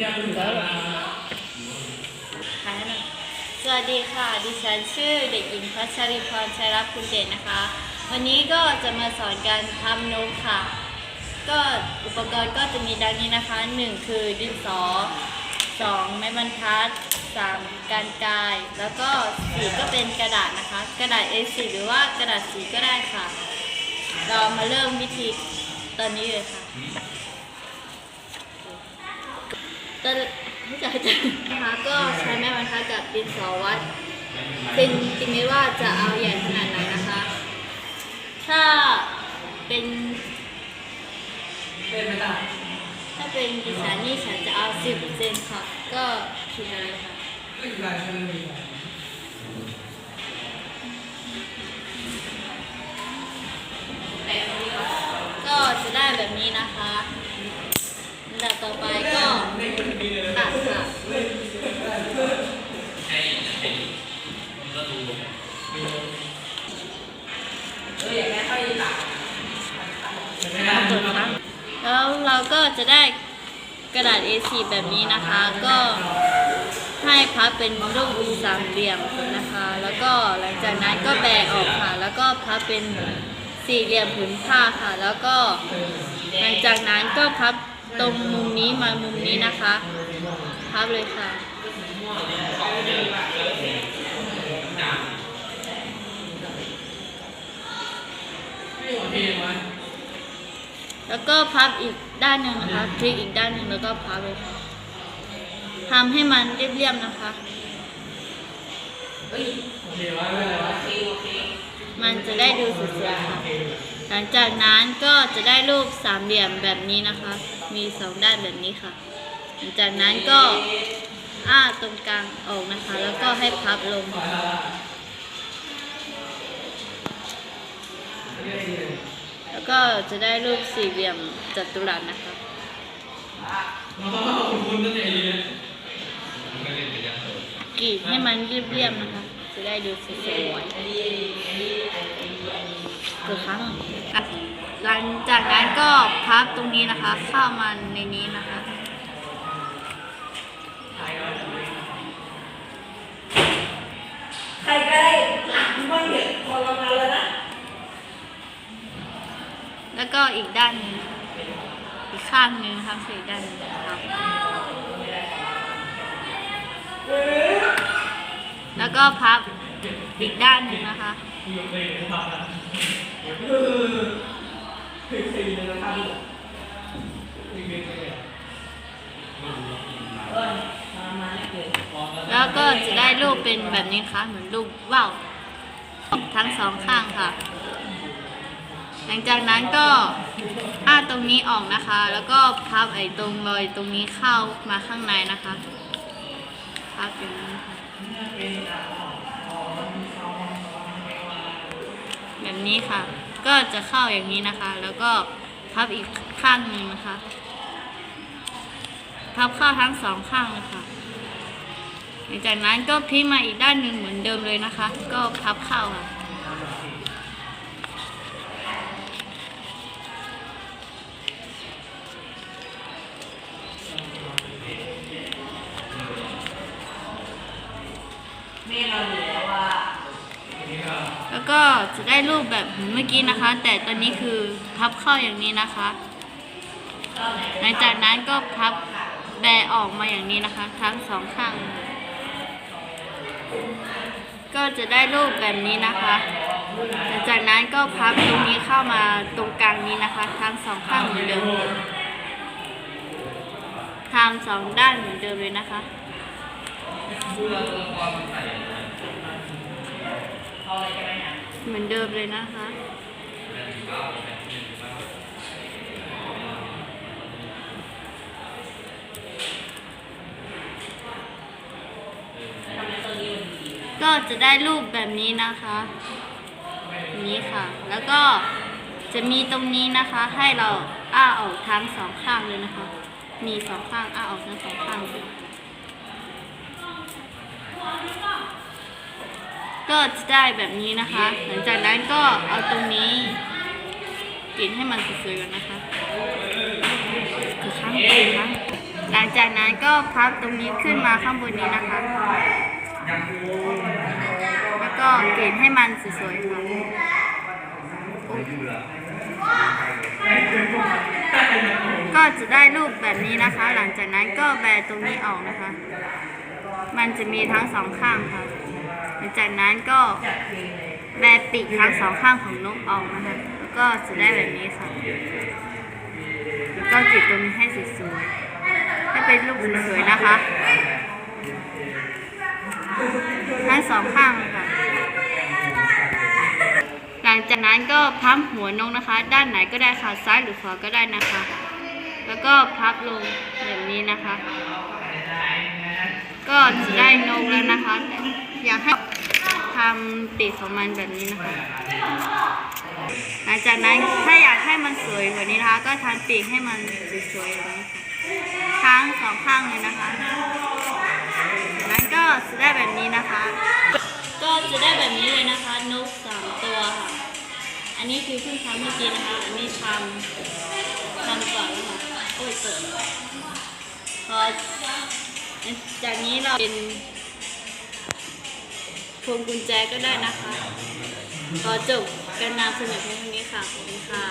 สวัสดีค่ะ ดิฉันชื่อเด็กหญิงพัชริพรชัยรับคุณเดชนะคะ วันนี้ก็จะมาสอนการทำนมค่ะ ก็อุปกรณ์ก็จะมีดังนี้นะคะ 1 คือดินสอ 2 ไม้บรรทัด 3 การกาย แล้วก็ 4 ก็เป็นกระดาษนะคะ กระดาษ A4 หรือว่ากระดาษสีก็ได้ค่ะ เรามาเริ่มวิธีตอนนี้เลยค่ะ ตอนที่จะจนะคะก็ใช้ไม้บรรทัดกับดินสอวัดเป็นจริงๆว่าจะเอาใหญ่ขนาดไหนนะคะ ถ้าเป็นเป็นไม่ได้ถ้าเป็นดิฉันนี่ฉันจะเอาสิบเซนค่ะ ก็คิดอะไรค่ะไม่เป็นไรไม่เป็นไรก็จะได้แบบนี้นะคะอันดับต่อไป ก็ตัดค่ะเอออยากได้ค่อยตัดแล้วเราก็จะได้กระดาษ A4 แบบนี้นะคะ ก็ให้พับเป็นรูปสามเหลี่ยมนะคะ แล้วก็หลังจากนั้นก็แบกออกค่ะ แล้วก็พับเป็นสี่เหลี่ยมผืนผ้าค่ะ แล้วก็หลังจากนั้นก็พับ ตรงมุมนี้มามุมนี้นะคะพับเลยค่ะไม่โอเคไหมแล้วก็พับอีกด้านหนึ่งนะคะพลิกอีกด้านหนึ่งแล้วก็พับเลยค่ะทำให้มันเรียบๆนะคะโอเคไว้ไม่เป็นไรโอเคโอเคมันจะได้ดูสวยๆค่ะ หลังจากนั้นก็จะได้รูปสามเหลี่ยมแบบนี้นะคะ มีสองด้านแบบนี้ค่ะ หลังจากนั้นก็อ้าตรงกลางออกนะคะ แล้วก็ให้พับลงแล้วก็จะได้รูปสี่เหลี่ยมจัตุรัสนะคะเราต้องขอบคุณตั้งแต่ดีนะกรีดให้มันเรียบๆนะคะ จะได้ดูสวยๆ คือครั้งหลังจากนั้นก็พับตรงนี้นะคะ เข้ามาในนี้นะคะใครก็ได้หลังบ้างเห็นพอเรามาแล้วนะ แล้วก็อีกด้านหนึงอีกข้างหนึ่งนะคะคืออีกด้านหนึงนะครับแล้วก็พับอีกด้านหนึ่งนะคะ แล้วก็จะได้รูปเป็นแบบนี้ค่ะ เหมือนรูปว่าวทั้งสองข้างค่ะ หลังจากนั้นก็อ้าตรงนี้ออกนะคะ แล้วก็พับไอ้ตรงรอยตรงนี้เข้ามาข้างในนะคะพับอย่างนี้ค่ะ แบบนี้ค่ะ ก็จะเข้าอย่างนี้นะคะ แล้วก็พับอีกข้างหนึ่งนะคะ พับเข้าทั้งสองข้างเลยค่ะหลังจากนั้นก็พลิกมาอีกด้านหนึ่งเหมือนเดิมเลยนะคะ ก็พับเข้าค่ะแม่เราอยู่ แล้วก็จะได้รูปแบบเหมือนเมื่อกี้นะคะ แต่ตอนนี้คือพับเข้าอย่างนี้นะคะ หลังจากนั้นก็พับแบออกมาอย่างนี้นะคะ ทั้งสองข้าง ก็จะได้รูปแบบนี้นะคะ หลังจากนั้นก็พับตรงนี้เข้ามาตรงกลางนี้นะคะ ทั้งสองข้างเหมือนเดิมทำสองด้านเหมือนเดิมเลยนะคะเเหมือนเดิมเลยนะคะ ก็จะได้รูปแบบนี้นะคะนี้ค่ะ แล้วก็จะมีตรงนี้นะคะ ให้เราอ้าออกทั้งสองข้างเลยนะคะ มีสองข้างอ้าออกทั้งสองข้างเลย ก็จะได้แบบนี้นะคะ หลังจากนั้นก็เอาตรงนี้กรีดให้มันสวยๆก่อนนะคะคือครั้งคือครั้งหลังจากนั้นก็พับตรงนี้ขึ้นมาข้างบนนี้นะคะ แล้วก็เกรดให้มันสวยๆค่ะก็จะได้รูปแบบนี้นะคะ หลังจากนั้นก็แบตรงนี้ออกนะคะ มันจะมีทั้งสองข้างค่ะ หลังจากนั้นก็แบะปีกทั้งสองข้างของนกออกนะคะแล้วก็จะได้แบบนี้ค่ะแล้วก็กรีดตรงนี้ให้สวยๆให้เป็นรูปสวยๆนะคะทั้งสองข้างค่ะหลังจากนั้นก็พับหัวนกนะคะ ด้านไหนก็ได้ค่ะซ้ายหรือขวาก็ได้นะคะ แล้วก็พับลงแบบนี้นะคะ ก็จะได้นกแล้วนะคะ อยากให้ทำปีกของมันแบบนี้นะคะ หลังจากนั้นถ้าอยากให้มันสวยกว่านี้นะคะ ก็ทำปีกให้มันสวยๆแบบนี้ค่ะทั้งสองข้างเลยนะคะนั้นก็จะได้แบบนี้นะคะ ก็จะได้แบบนี้เลยนะคะ นกสามตัวค่ะ อันนี้คือเพิ่งทำเมื่อกี้นะคะ อันนี้ทำทำก่อนแล้วค่ะโอ้ยตกพอ จากนี้เราเป็นพวงกุญแจก็ได้นะคะ ขอจบการนำเสนอเพียงเท่านี้ค่ะ ขอบคุณค่ะ